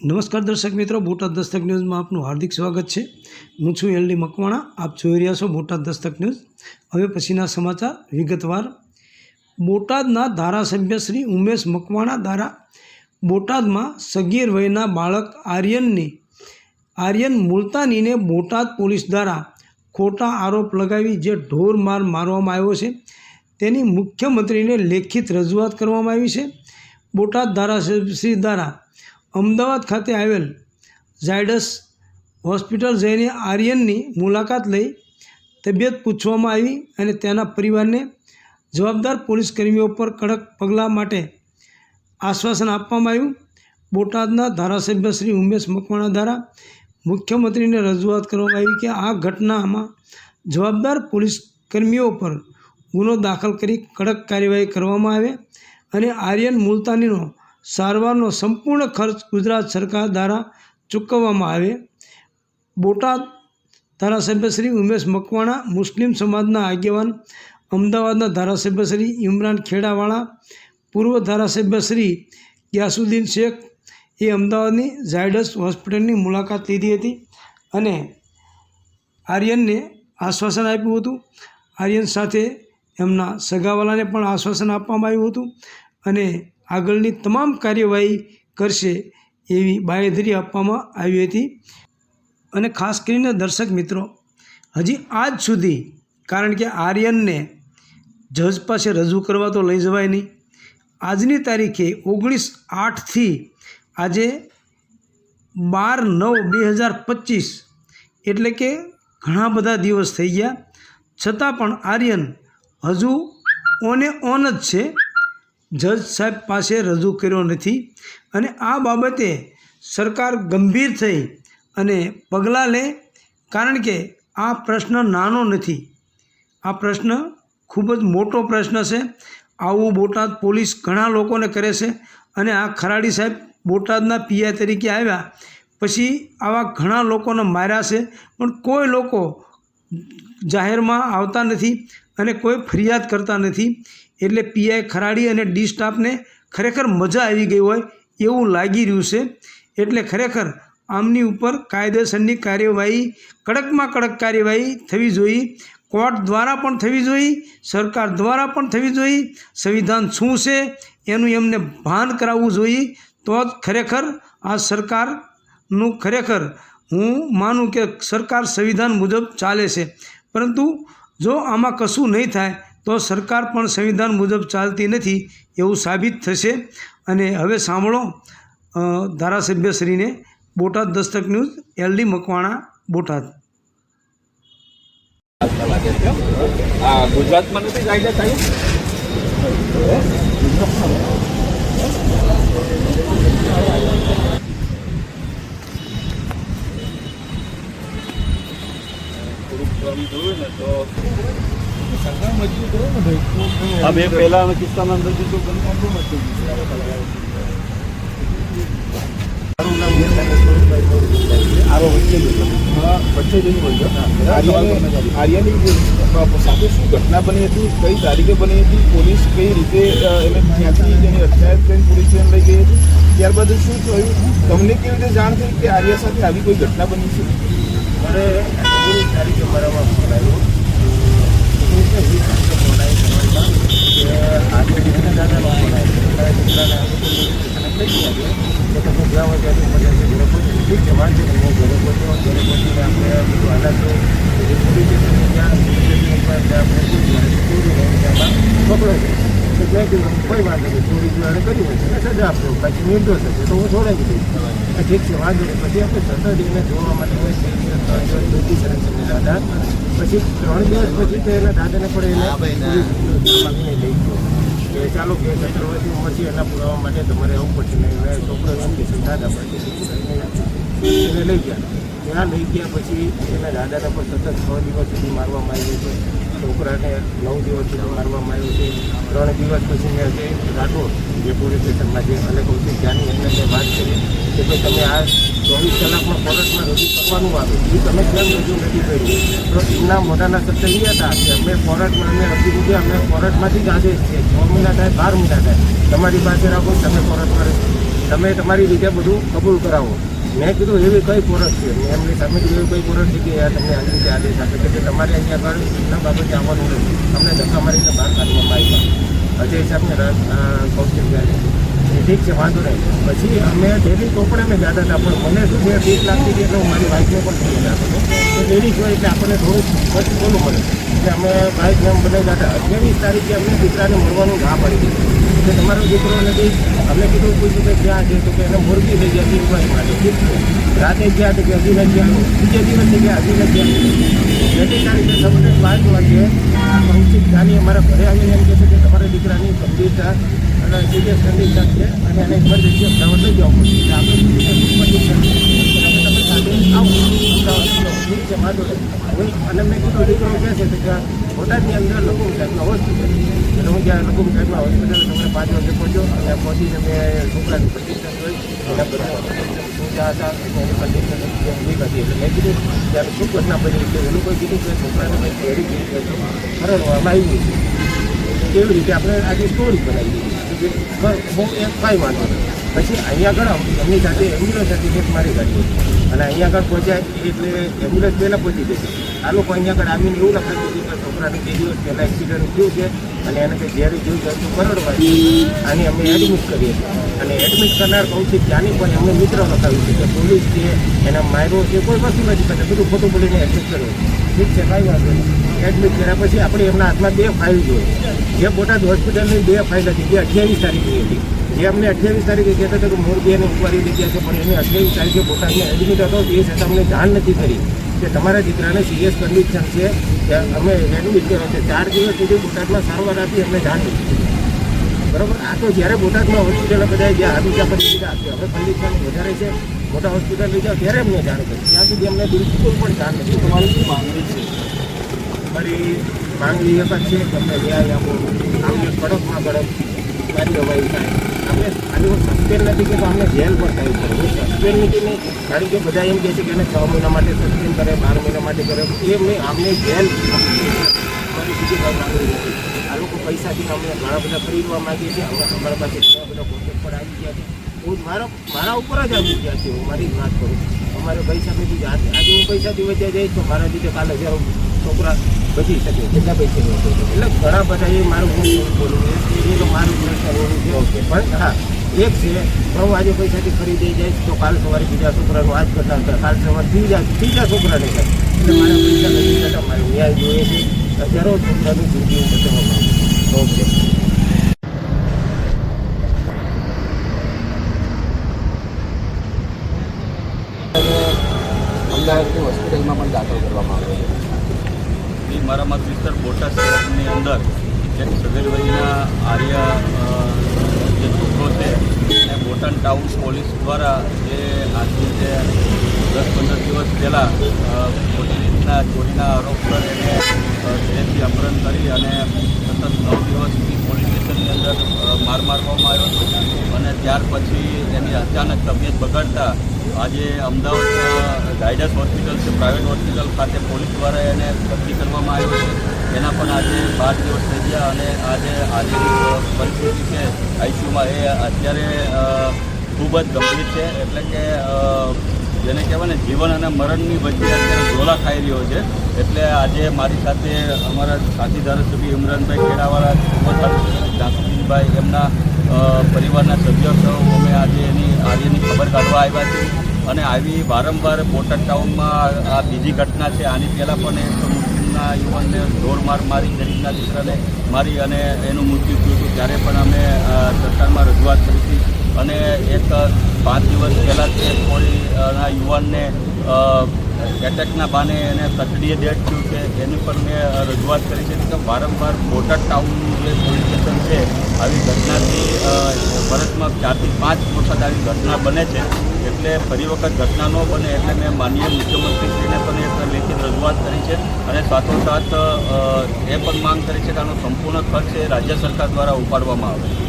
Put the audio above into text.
નમસ્કાર દર્શક મિત્રો, બોટાદ દસ્તક ન્યૂઝમાં આપનું હાર્દિક સ્વાગત છે. હું છું એલડી મકવાણા, આપ જોઈ રહ્યા છો બોટાદ દસ્તક ન્યૂઝ. હવે પછીના સમાચાર વિગતવાર. બોટાદના ધારાસભ્ય શ્રી ઉમેશ મકવાણા દ્વારા બોટાદમાં સગીર વયના બાળક આર્યનની, આર્યન મુલતાનીને બોટાદ પોલીસ દ્વારા ખોટા આરોપ લગાવી જે ઢોર માર મારવામાં આવ્યો છે, તેની મુખ્યમંત્રીને લેખિત રજૂઆત કરવામાં આવી છે. બોટાદ ધારાસભ્યશ્રી દ્વારા અમદાવાદ ખાતે આવેલ ઝાયડસ હોસ્પિટલ જઈને આર્યનની મુલાકાત લઈ તબિયત પૂછવામાં આવી અને તેના પરિવારને જવાબદાર પોલીસ કર્મીઓ પર કડક પગલાં માટે આશ્વાસન આપવામાં આવ્યું. બોટાદના ધારાસભ્ય શ્રી ઉમેશ મકવાણા દ્વારા મુખ્યમંત્રીને રજૂઆત કરવામાં આવી કે આ ઘટનામાં જવાબદાર પોલીસ કર્મીઓ પર ગુનો દાખલ કરી કડક કાર્યવાહી કરવામાં આવે અને આર્યન મુલતાનીનો સારવારનો સંપૂર્ણ ખર્ચ ગુજરાત સરકાર દ્વારા ચૂકવવામાં આવે. બોટાદ ધારાસભ્ય શ્રી ઉમેશ મકવાણા, મુસ્લિમ સમાજના આગેવાન અમદાવાદના ધારાસભ્ય શ્રી ઇમરાન ખેડાવાળા, પૂર્વ ધારાસભ્ય શ્રી ગ્યાસુદ્દીન શેખ એ અમદાવાદની ઝાયડસ હોસ્પિટલની મુલાકાત લીધી હતી અને આર્યનને આશ્વાસન આપ્યું હતું. આર્યન સાથે એમના સગાવાલાને પણ આશ્વાસન આપવામાં આવ્યું હતું અને આગળની તમામ કાર્યવાહી કરશે એવી બાંયધરી આપવામાં આવી હતી. અને ખાસ કરીને દર્શક મિત્રો, હજી આજ સુધી, કારણ કે આર્યનને જજ પાસે રજૂ કરવા તો લઈ જવાય નહીં. આજની તારીખે ઓગણીસ આઠથી આજે બાર નવ બે હજાર પચીસ, એટલે કે ઘણા બધા દિવસ થઈ ગયા. છતાં પણ આર્યન હજુ ઓને ઓન જ છે. જજ સાહેબ પાસે રજૂ કર્યો નથી અને આ બાબતે સરકાર ગંભીર થઈ અને પગલાં લે કારણ કે આ પ્રશ્ન નાનો નથી. આ પ્રશ્ન ખૂબ જ મોટો પ્રશ્ન છે. આવું બોટાદ પોલીસ ઘણા લોકોને કરે છે અને આ ખરાડી સાહેબ બોટાદના પીઆઈ તરીકે આવ્યા પછી આવા ઘણા લોકોને માર્યા છે પણ કોઈ લોકો જાહેરમાં આવતા નથી અને કોઈ ફરિયાદ કરતા નથી. એટલે પીઆઈ ખરાડી અને ડી સ્ટાફને ખરેખર મજા આવી ગઈ હોય એવું લાગી રહ્યું છે. એટલે ખરેખર આમની ઉપર કાયદેસરની કાર્યવાહી, કડકમાં કડક કાર્યવાહી થવી જોઈએ. કોર્ટ દ્વારા પણ થવી જોઈએ, સરકાર દ્વારા પણ થવી જોઈએ. સંવિધાન શું છે એનું એમને ભાન કરાવવું જોઈએ. તો જ ખરેખર આ સરકારનું ખરેખર હું માનું કે સરકાર સંવિધાન મુજબ ચાલે છે. પરંતુ જો આમાં કશું નહીં થાય તો સરકાર પણ સંવિધાન મુજબ ચાલતી નથી એવું સાબિત થશે. અને હવે સાંભળો ધારાસભ્યશ્રીને બોટાદ દસ્તક ન્યૂઝ, એલડી મકવાણા, બોટાદ. ગુજરાતમાં નથી કાયદા થાય આ બે પહેલાના કિસ્સાના અંદર તો આર્યાની સાથે શું ઘટના બની હતી કઈ તારીખે બની હતી પોલીસ કઈ રીતે અ, એને ત્યાંથી તેની અટકાયત કરીને પોલીસ સ્ટેશન લઈ ગઈ હતી. ત્યારબાદ શું થયું? તમને કેવી રીતે જાણ થઈ કે આર્યા સાથે આવી કોઈ ઘટના બની છે? મને ઓગણીસ તારીખે મારામાં ફોન આવ્યો ઓગણીસને વીસ તારીખે ફોન આવ્યો કે આજે દીકરા દાદાનો ફોન આવ્યો તારા દીકરાને આજે પોલીસ સ્ટેશને લઈ ગયા છે તો તમે જ્યાં હોય ત્યાંથી મને ઘરે પહોંચી ઠીક છે વાંધો નહીં હું ઘરે પહોંચ્યો ઘરે પહોંચીને આપણે બધું હાલાત જોઈ પોલીસ સ્ટેશન ત્યાં પોલીસ સ્ટેશન ઉપર ત્યાં પહોંચી ચોરી રહી ત્યાંમાં પકડો છે તો ત્યાં કીધું કોઈ વાંધો નહીં ચોરી જો એને કરી હોય છે સજા આપજો બાકી નિર્દોષ હશે. તો હું છોડાવી દઈશ. ઠીક છે વાંધો નહીં. પછી આપણે સતત એને જોવા માટે હોય છે. ત્રણ દિવસ બેઠી કરે છે દાદા. પછી ત્રણ દિવસ પછી તો એના દાદાને પણ એને લઈ ગયો. કે ચાલો કે ચક્રવર્તી ઉંમર છે એના પુરાવા માટે તમારે આવવું પડશે. ને છોકરો એમ કે દાદા પાસે એને લઈ ગયા. ત્યાં લઈ ગયા પછી એના દાદાને પણ સતત છ દિવસ સુધી મારવામાં આવ્યું છે. છોકરાને નવ દિવસ સુધી મારવામાં આવ્યું છે. ત્રણ દિવસ પછી મેં જે રાઠોડ, જે પોલીસ સ્ટેશનમાં જે અને કૌશિક જાની એમને મેં વાત કરી કે ભાઈ તમે આ ચોવીસ કલાકમાં કોર્ટમાં રજૂ કરવાનું આવે. એ તમે કેમ રજૂ નથી કર્યું? તો એમના મોઢાના સત્ય એ હતા કે અમે કોર્ટમાં અમે અરજી દીધી અમે કોર્ટમાંથી જ આદેશ છે છ મહિના થાય, બાર મહિના થાય. તમારી પાસે રાખો તમે કોર્ટમાં તમે તમારી રીતે બધું કબૂલ કરાવો. મેં કીધું એવી કઈ કોરસ છે? મેં એમની સામે કીધું એવી કઈ કોરસ છે કે યાર તમને આવી રીતે આદેશ આપે કે તમારે અહીંયા આગળ એના બાબતે આવવાનું નથી. અમને ધક્કા મારીને બહાર કાઢવામાં આવ્યા અજય સાહેબને કૌશિક ગયા એ ઠીક છે, વાંધો નહીં. પછી અમે ડેલી ચોપડે અમે ગયા હતા, પણ મને શું છે, બીક લાગતી હતી એટલે હું મારી બાઇકને પણ થઈ ગયા હતો તો લેડીઝ હોય એટલે આપણને થોડું પછી બોલવું પડે. એટલે અમે બાઇક જેમ બધા હતા. અઠ્યાવીસ તારીખે અમને દીકરાને મળવાનું ના પડી દીધું કે તમારો દીકરો નથી અમે કીધું, પૂછ્યું કે ક્યાં છે? તો કે એને મોરબી લઈ ગયા ઇન્કવાયરી માટે. છે રાતે ગયા તો કે હજી નથી ગયા બીજે દિવસે ગયા હજી નથી ગયા જેથી તારીખે સવારે પાંચ વાગે કૌશિક જાની, અમારા ઘરે આવીને એમ કહે છે કે તમારા દીકરાની ગંભીરતા અને સિરિયસ કન્ડિશન છે અને એને ઇમરજન્સી અમદાવાદ લઈ જવા પડશે. એટલે આપણે કીધું કે condition છે. એટલે તમે સાથે આવો અમદાવાદ ઠીક છે વાંધો નહીં અને મેં કીધું, દીકરો કહે છે કે બોટાદની અંદર લકુમ સાહેબના હોસ્પિટલ એટલે હું જ્યાં લકુમ સાહેબના હોસ્પિટલ તમને પાંચ વાગે પહોંચ્યો. અને પહોંચીને મેં છોકરાની પ્રતિષ્ઠા જોઈ. અને બધા એટલે મેં કીધું ત્યારે શું ઘટના બની કે એ લોકોએ કીધું કે છોકરાને કંઈક ઘેરી ગઈ છે. આવી છે. કેવી રીતે આપણે આજે સ્ટોરી બનાવી દીધી બહુ એક કાંઈ વાંધો નહીં. પછી અહીંયા આગળ એમની સાથે એમ્બ્યુલન્સ હતી, એક મારી ગાડી હતી. અને અહીંયા આગળ પહોંચ્યા એટલે એમ્બ્યુલન્સ પહેલાં પહોંચી જશે આ લોકો અહીંયા આગળ આવીને એવું લખાવી દીધું કે છોકરાને બે દિવસ પહેલાં એક્સિડન્ટ થયું છે અને એને કંઈ ઝેરી જોઈ છે તો કરોડવાળી આને અમે એડમિટ કરીએ અને એડમિટ કરનાર કૌશિક ત્યાંની પણ એમને મિત્ર લખાવ્યું છે કે પોલીસ છે એના માયરો છે, કોઈ વસ્તુ નથી કરતા બધું ખોટું બોલીને એડમિટ કર્યું ઠીક છે, કાંઈ વાંધો નહીં. એડમિટ કર્યા પછી આપણે એમના હાથમાં બે ફાઇલ જોઈએ. જે બોટાદ હોસ્પિટલની બે ફાઇલ હતી, જે અઠ્યાવીસ તારીખની હતી. જે અમને અઠ્યાવીસ તારીખે કહેતા હતા કે મોરબીને ઇન્કવાયરી લઈ છે, પણ એની અઠ્યાવીસ તારીખે બોટાદમાં એડમિટ હતો. એ છતાં અમને જાણ નથી કરી કે તમારા દીકરાને સિરિયસ કન્ડિશન છે. અમે એડમિટ કર્યો છે. ચાર દિવસ સુધી બોટાદમાં સારવાર આપી, અમને જાણ નથી બરોબર? આ તો જ્યારે બોટાદમાં હોસ્પિટલ બધા જ્યાં ત્યાં પછી લીધા કે હવે કન્ડિશન વધારે છે. મોટા હોસ્પિટલ લીધા ત્યારે અમને જાણ કરી. ત્યાં સુધી અમને બિલકુલ પણ જાણ નથી. તમારી શું માંગણી છે? મારી માંગણી એક જ છે કે અમને ન્યાય આપો અમને કડકમાં કડક કાર્યવાહી થાય. આપણે ખાલી સસ્પેન્ડ નથી કે અમને જેલ પણ થાય છે. હું સસ્પેન્ડ નથી કારણ કે બધા એમ કહે છે કે એને છ મહિના માટે સસ્પેન્ડ કરે, બાર મહિના માટે કરે. એ મેં અમને જેલ પરિસ્થિતિ માંગણી નથી આ લોકો પૈસાથી અમને ઘણા બધા ખરીદવા માગીએ છીએ અમે અમારા પાસે ઘણા બધા કોન્ટેક્ટ પર આવી ગયા છે. હું મારા મારા ઉપર જ આવી ગયા છે હું મારી જ વાત કરું અમારે પૈસા આજે આજે હું પૈસાથી વધ્યા જઈશ તો મારા રીતે કાલે હજારો છોકરા બચી શકે. કેટલા પૈસા એટલે ઘણા બધા એ મારું હું બોલું એ તો મારું કરવાનું છે પણ હા એક છે તો હું આજે પૈસાથી ખરીદી જાય તો કાલ સવારે બીજા છોકરાનું આજ કરતા હતા. કાલ સવારે ત્રીજા ત્રીજા છોકરાને થાય. એટલે મારા પૈસા નથી થતા મારે ન્યાય જોઈએ છે. હજારો છોકરાનું જિંદગી બચાવવા માંગુ ઓકે. અમદાવાદની હોસ્પિટલમાં પણ દાખલ કરવામાં આવ્યો છે. મારા મત વિસ્તાર બોટાદ શહેરની અંદર એક સગીર વયના આર્ય જે છોકરો છે એને બોટાદ ટાઉન પોલીસ દ્વારા જે આજની જે દસ પંદર દિવસ પહેલાં રીતના ચોરીના આરોપસર એને અ, ઘરેથી અપહરણ કરી અને સતત નવ દિવસથી પોલીસ સ્ટેશનની અંદર માર મારવામાં આવ્યો હતો. અને ત્યાર પછી એની અચાનક તબિયત બગાડતા આજે અમદાવાદ ગાયડન્સ હોસ્પિટલ છે પ્રાઇવેટ હોસ્પિટલ ખાતે પોલીસ દ્વારા એને ભરતી કરવામાં આવ્યો છે. એના પણ આજે બાર દિવસ થઈ ગયા અને આજે આજે પરિસ્થિતિ છે આઈસીયુમાં એ અત્યારે ખૂબ જ ગંભીર છે. એટલે કે જેને કહેવાય ને જીવન અને મરણની વચ્ચે અત્યારે ઝોલા ખાઈ રહ્યો છે. એટલે આજે મારી સાથે અમારા સાથી ધારાસભ્ય ઇમરાનભાઈ ખેડાવાળા જાસુદીનભાઈ એમના પરિવારના સભ્યો સૌ અમે આજે એની આર્યની ખબર કાઢવા આવ્યા છીએ. અને આવી વારંવાર બોટાદ ટાઉનમાં આ બીજી ઘટના છે. આની પહેલાં પણ એક મુસ્લિમના યુવાનને ઢોર માર મારી ગરીબના દીકરાને મારી અને એનું મૃત્યુ થયું હતું. ત્યારે પણ અમે સરકારમાં રજૂઆત કરી હતી. અને એક પાંચ દિવસ પહેલાં તે એક કોઈ અ, ના યુવાનને એટેકના બાને એને કસ્ટડીએ ડેટ થયું છે. એની પણ મેં રજૂઆત કરી છે કે વારંવાર બોટાદ ટાઉનનું જે પોલીસ સ્ટેશન છે આવી ઘટનાથી વર્ષમાં ચારથી પાંચ વખત આવી ઘટના બને છે. એટલે ફરી વખત ઘટના ન બને એટલે મેં માનનીય મુખ્યમંત્રીશ્રીને પણ એક લેખિત રજૂઆત કરી છે અને સાથોસાથ એ પણ માંગ કરી છે કે આનો સંપૂર્ણ ખર્ચ એ રાજ્ય સરકાર દ્વારા ઉપાડવામાં આવે.